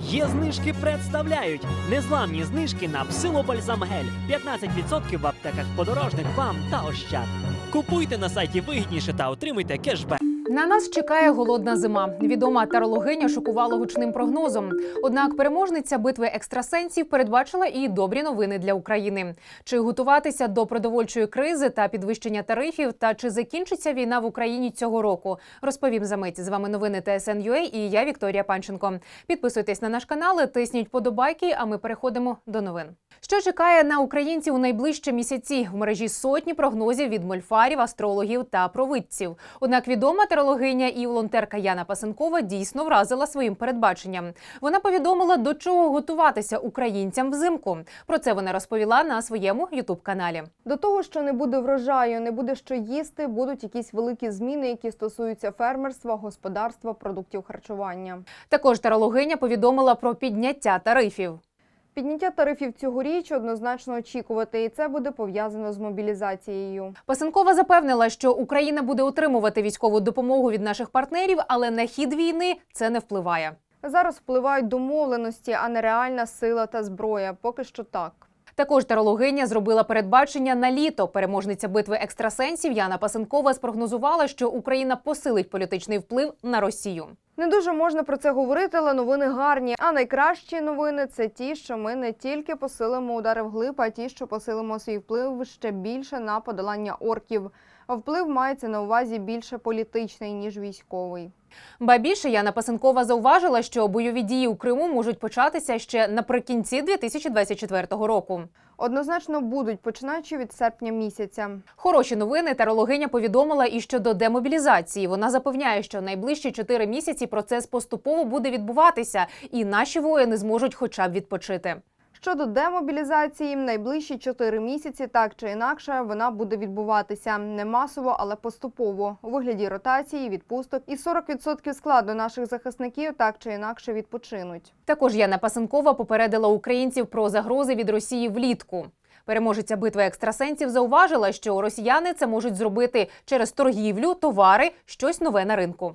Є знижки представляють незламні знижки на псилобальзамгель 15% в аптеках подорожних вам та ощад. Купуйте на сайті вигідніше та отримуйте кешбек. На нас чекає голодна зима. Відома тарологиня шокувала гучним прогнозом. Однак переможниця битви екстрасенсів передбачила і добрі новини для України. Чи готуватися до продовольчої кризи та підвищення тарифів, та чи закінчиться війна в Україні цього року? Розповім за мить. З вами новини ТСН.UA і я Вікторія Панченко. Підписуйтесь на наш канал, тисніть подобайки. А ми переходимо до новин. Що чекає на українців у найближчі місяці? В мережі сотні прогнозів від мольфарів, астрологів та провидців. Однак відома тарологиня і волонтерка Яна Пасенкова дійсно вразила своїм передбаченням. Вона повідомила, до чого готуватися українцям взимку. Про це вона розповіла на своєму ютуб-каналі. До того, що не буде врожаю, не буде що їсти, будуть якісь великі зміни, які стосуються фермерства, господарства, продуктів харчування. Також тарологиня повідомила про підняття тарифів. Підняття тарифів цьогоріч однозначно очікувати, і це буде пов'язано з мобілізацією. Пасенкова запевнила, що Україна буде отримувати військову допомогу від наших партнерів, але на хід війни це не впливає. Зараз впливають домовленості, а не реальна сила та зброя. Поки що так. Також тарологиня зробила передбачення на літо. Переможниця битви екстрасенсів Яна Пасенкова спрогнозувала, що Україна посилить політичний вплив на Росію. Не дуже можна про це говорити, але новини гарні. А найкращі новини це ті, що ми не тільки посилимо удари вглиб, а ті, що посилимо свій вплив ще більше на подолання орків. А Вплив мається на увазі більше політичний ніж військовий. Ба більше Яна Пасенкова зауважила, що бойові дії у Криму можуть початися ще наприкінці 2024 року. Однозначно будуть починаючи від серпня місяця. Хороші новини тарологиня повідомила і щодо демобілізації. Вона запевняє, що найближчі чотири місяці процес поступово буде відбуватися, і наші воїни зможуть хоча б відпочити. Щодо демобілізації, найближчі чотири місяці так чи інакше вона буде відбуватися не масово, але поступово у вигляді ротації, відпусток і 40% складу наших захисників так чи інакше відпочинуть. Також Яна Пасенкова попередила українців про загрози від Росії влітку. Переможеця битви екстрасенсів зауважила, що росіяни це можуть зробити через торгівлю, товари, щось нове на ринку.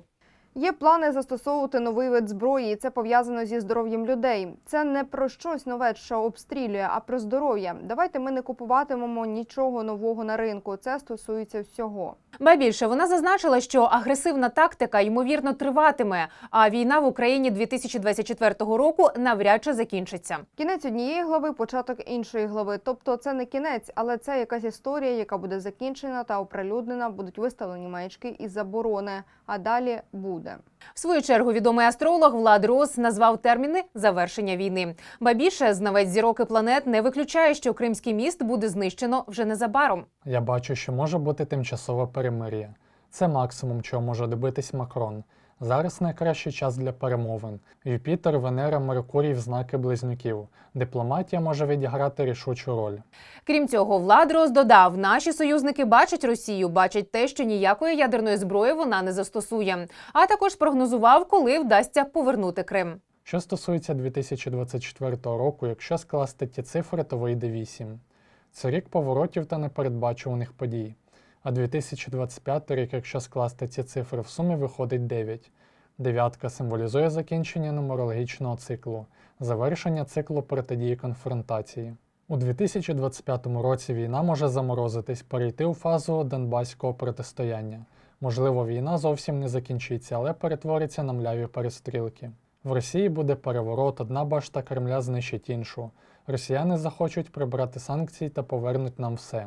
Є плани застосовувати новий вид зброї, і це пов'язано зі здоров'ям людей. Це не про щось нове, що обстрілює, а про здоров'я. Давайте ми не купуватимемо нічого нового на ринку. Це стосується всього. Ба більше вона зазначила, що агресивна тактика ймовірно триватиме, а війна в Україні 2024 року навряд чи закінчиться. Кінець однієї глави, початок іншої глави. Тобто це не кінець, але це якась історія, яка буде закінчена та оприлюднена, будуть виставлені маячки і заборони. А далі буде. В свою чергу відомий астролог Влад Рос назвав терміни завершення війни. Ба більше знавець зірок і планет не виключає, що Кримський міст буде знищено вже незабаром. Я бачу, що може бути тимчасове перемир'я. Це максимум, чого може добитись Макрон. Зараз найкращий час для перемовин. Юпітер, Венера, Меркурій в знаки близнюків. Дипломатія може відіграти рішучу роль. Крім цього, Влад Рос додав, наші союзники бачать Росію, бачать те, що ніякої ядерної зброї вона не застосує. А також прогнозував, коли вдасться повернути Крим. Що стосується 2024 року, якщо скласти ті цифри, то вийде 8. Це рік поворотів та непередбачуваних подій. А 2025 рік, якщо скласти ці цифри в сумі, виходить 9. Дев'ятка символізує закінчення нумерологічного циклу, завершення циклу протидії конфронтації. У 2025 році війна може заморозитись, перейти у фазу донбаського протистояння. Можливо, війна зовсім не закінчиться, але перетвориться на мляві перестрілки. В Росії буде переворот, одна башта Кремля знищить іншу. Росіяни захочуть прибрати санкції та повернуть нам все.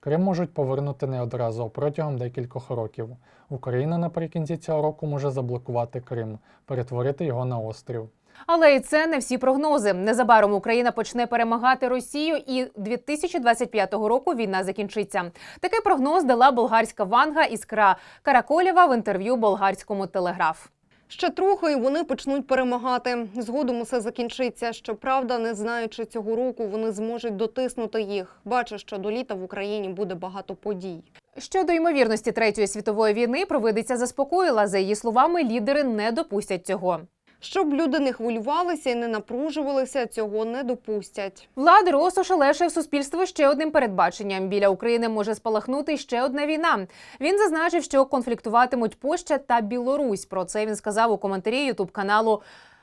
Крим можуть повернути не одразу, а протягом декількох років. Україна наприкінці цього року може заблокувати Крим, перетворити його на острів. Але і це не всі прогнози. Незабаром Україна почне перемагати Росію, і 2025 року війна закінчиться. Такий прогноз дала болгарська ванга Іскра Караколєва в інтерв'ю болгарському телеграф. Ще трохи вони почнуть перемагати. Згодом усе закінчиться. Щоправда, не знаючи цього року, вони зможуть дотиснути їх. Бачу, що до літа в Україні буде багато подій. Щодо ймовірності третьої світової війни, провидиця заспокоїла. За її словами, лідери не допустять цього. Щоб люди не хвилювалися і не напружувалися, цього не допустять. Влад Рос ошелешив суспільство ще одним передбаченням. Біля України може спалахнути ще одна війна. Він зазначив, що конфліктуватимуть Польща та Білорусь. Про це він сказав у коментарі ютуб каналу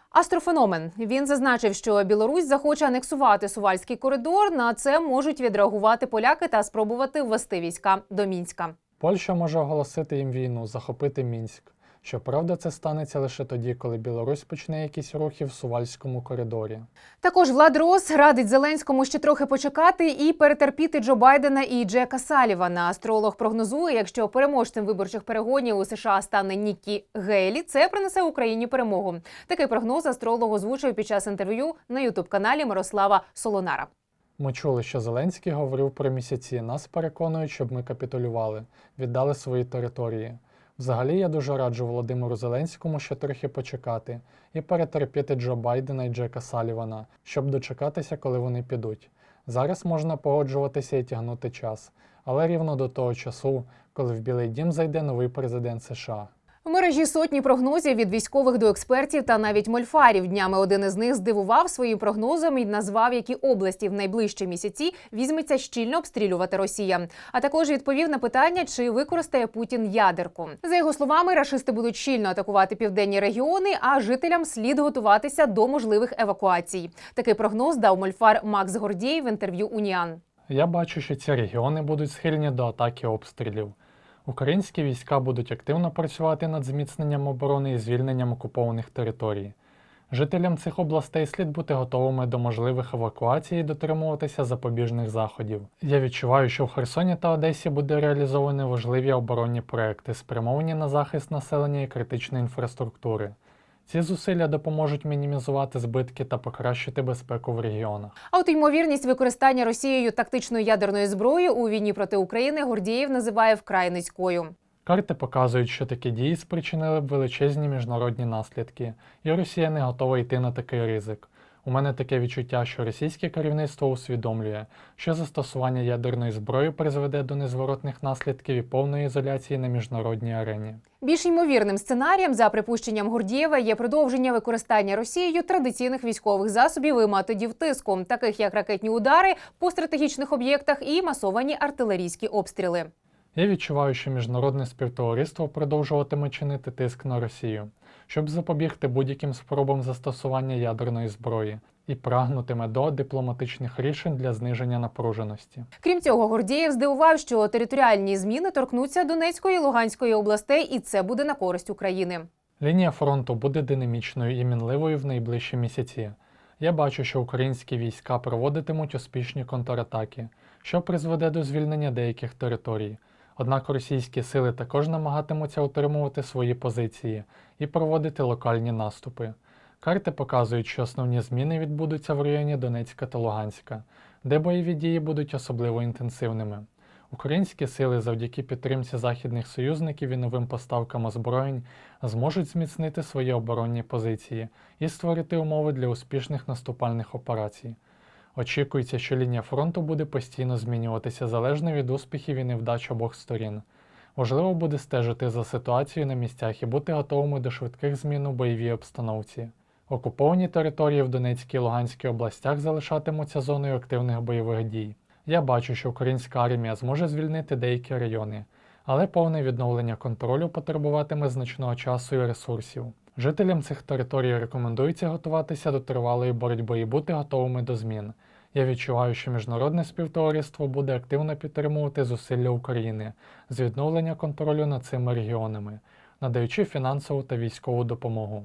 Астрофеномен він зазначив, що Білорусь захоче анексувати сувальський коридор. На це можуть відреагувати поляки та спробувати ввести війська до мінська. Польща може оголосити їм війну, захопити Мінськ. Щоправда, це станеться лише тоді, коли Білорусь почне якісь рухи в Сувальському коридорі. Також Влад Рос радить Зеленському ще трохи почекати і перетерпіти Джо Байдена і Джека Салівана. Астролог прогнозує, якщо переможцем виборчих перегонів у США стане Нікі Гейлі, це принесе Україні перемогу. Такий прогноз астролог озвучив під час інтерв'ю на ютуб каналі Мирослава Солонара. Ми чули, що Зеленський говорив про місяці. Нас переконують, щоб ми капітулювали, віддали свої території. Взагалі, я дуже раджу Володимиру Зеленському ще трохи почекати і перетерпіти Джо Байдена і Джека Салівана, щоб дочекатися, коли вони підуть. Зараз можна погоджуватися і тягнути час, але рівно до того часу, коли в Білий Дім зайде новий президент США. В мережі сотні прогнозів від військових до експертів та навіть мольфарів. Днями один із них здивував своїм прогнозом і назвав, які області в найближчі місяці візьметься щільно обстрілювати Росія. А також відповів на питання, чи використає Путін ядерку. За його словами, рашисти будуть щільно атакувати південні регіони, а жителям слід готуватися до можливих евакуацій. Такий прогноз дав мольфар Макс Гордєй в інтерв'ю Уніан. Я бачу, що ці регіони будуть схильні до атаки обстрілів. Українські війська будуть активно працювати над зміцненням оборони і звільненням окупованих територій. Жителям цих областей слід бути готовими до можливих евакуацій і дотримуватися запобіжних заходів. Я відчуваю, що в Херсоні та Одесі буде реалізовані важливі оборонні проекти, спрямовані на захист населення і критичної інфраструктури. Ці зусилля допоможуть мінімізувати збитки та покращити безпеку в регіонах. А от ймовірність використання Росією тактичної ядерної зброї у війні проти України Гордієв називає вкрай низькою. Карти показують, що такі дії спричинили б величезні міжнародні наслідки, і Росія не готова йти на такий ризик. У мене таке відчуття, що російське керівництво усвідомлює, що застосування ядерної зброї призведе до незворотних наслідків і повної ізоляції на міжнародній арені. Більш ймовірним сценарієм, за припущенням Гордієва, є продовження використання Росією традиційних військових засобів і методів тиску, таких як ракетні удари по стратегічних об'єктах і масовані артилерійські обстріли. Я відчуваю, що міжнародне співтовариство продовжуватиме чинити тиск на Росію, щоб запобігти будь-яким спробам застосування ядерної зброї, і прагнутиме до дипломатичних рішень для зниження напруженості. Крім цього, Гордієв здивував, що територіальні зміни торкнуться Донецької і Луганської областей, і це буде на користь України. Лінія фронту буде динамічною і мінливою в найближчі місяці. Я бачу, що українські війська проводитимуть успішні контратаки, що призведе до звільнення деяких територій. Однак російські сили також намагатимуться утримувати свої позиції і проводити локальні наступи. Карти показують, що основні зміни відбудуться в районі Донецька та Луганська, де бойові дії будуть особливо інтенсивними. Українські сили завдяки підтримці західних союзників і новим поставкам озброєнь зможуть зміцнити свої оборонні позиції і створити умови для успішних наступальних операцій. Очікується, що лінія фронту буде постійно змінюватися залежно від успіхів і невдач обох сторін. Важливо буде стежити за ситуацією на місцях і бути готовими до швидких змін у бойовій обстановці. Окуповані території в Донецькій і Луганській областях залишатимуться зоною активних бойових дій. Я бачу, що українська армія зможе звільнити деякі райони, але повне відновлення контролю потребуватиме значного часу і ресурсів. Жителям цих територій рекомендується готуватися до тривалої боротьби і бути готовими до змін. Я відчуваю, що міжнародне співтовариство буде активно підтримувати зусилля України з відновлення контролю над цими регіонами, надаючи фінансову та військову допомогу.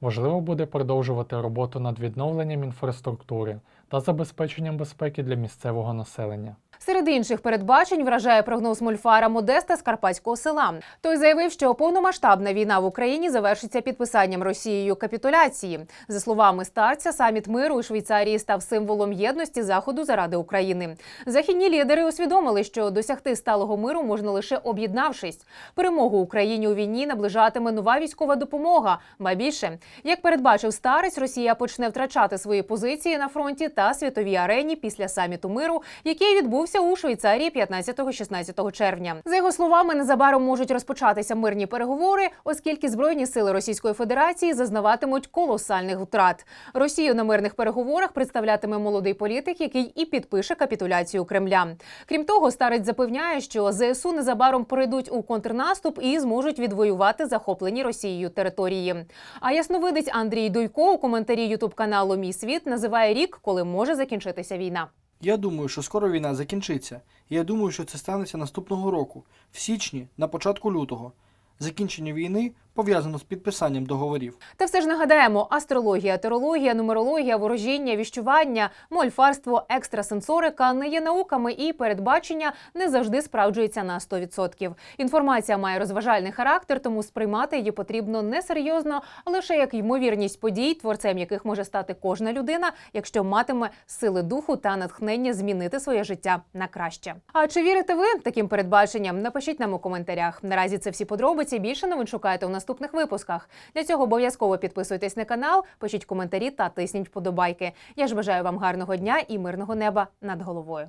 Важливо буде продовжувати роботу над відновленням інфраструктури та забезпеченням безпеки для місцевого населення. Серед інших передбачень вражає прогноз мульфара Модеста з Карпатського села. Той заявив, що повномасштабна війна в Україні завершиться підписанням Росією капітуляції. За словами старця, саміт миру у Швейцарії став символом єдності заходу заради України. Західні лідери усвідомили, що досягти сталого миру можна лише об'єднавшись. Перемогу Україні у війні наближатиме нова військова допомога. Ба більше, як передбачив старець, Росія почне втрачати свої позиції на фронті та та світовій арені після саміту миру, який відбувся у Швейцарії 15-16 червня. За його словами, незабаром можуть розпочатися мирні переговори, оскільки збройні сили Російської Федерації зазнаватимуть колосальних втрат. Росію на мирних переговорах представлятиме молодий політик, який і підпише капітуляцію Кремля. Крім того, старець запевняє, що ЗСУ незабаром пройдуть у контрнаступ і зможуть відвоювати захоплені Росією території. А ясновидець Андрій Дуйко у коментарі Ютуб каналу Мій світ називає рік, коли може закінчитися війна. Я думаю, що скоро війна закінчиться. Я думаю, що це станеться наступного року, в січні, на початку лютого. Закінчення війни пов'язано з підписанням договорів. Та все ж нагадаємо: астрологія, терологія, нумерологія, ворожіння, віщування, мольфарство, екстрасенсорика не є науками, і передбачення не завжди справджується на 100%. Інформація має розважальний характер, тому сприймати її потрібно не серйозно, а лише як ймовірність подій, творцем яких може стати кожна людина, якщо матиме сили духу та натхнення змінити своє життя на краще. А чи вірите ви таким передбаченням? Напишіть нам у коментарях. Наразі це всі подробиці. Більше новин шукайте у наступних випусках. Для цього обов'язково підписуйтесь на канал, пишіть коментарі та тисніть вподобайки. Я ж бажаю вам гарного дня і мирного неба над головою.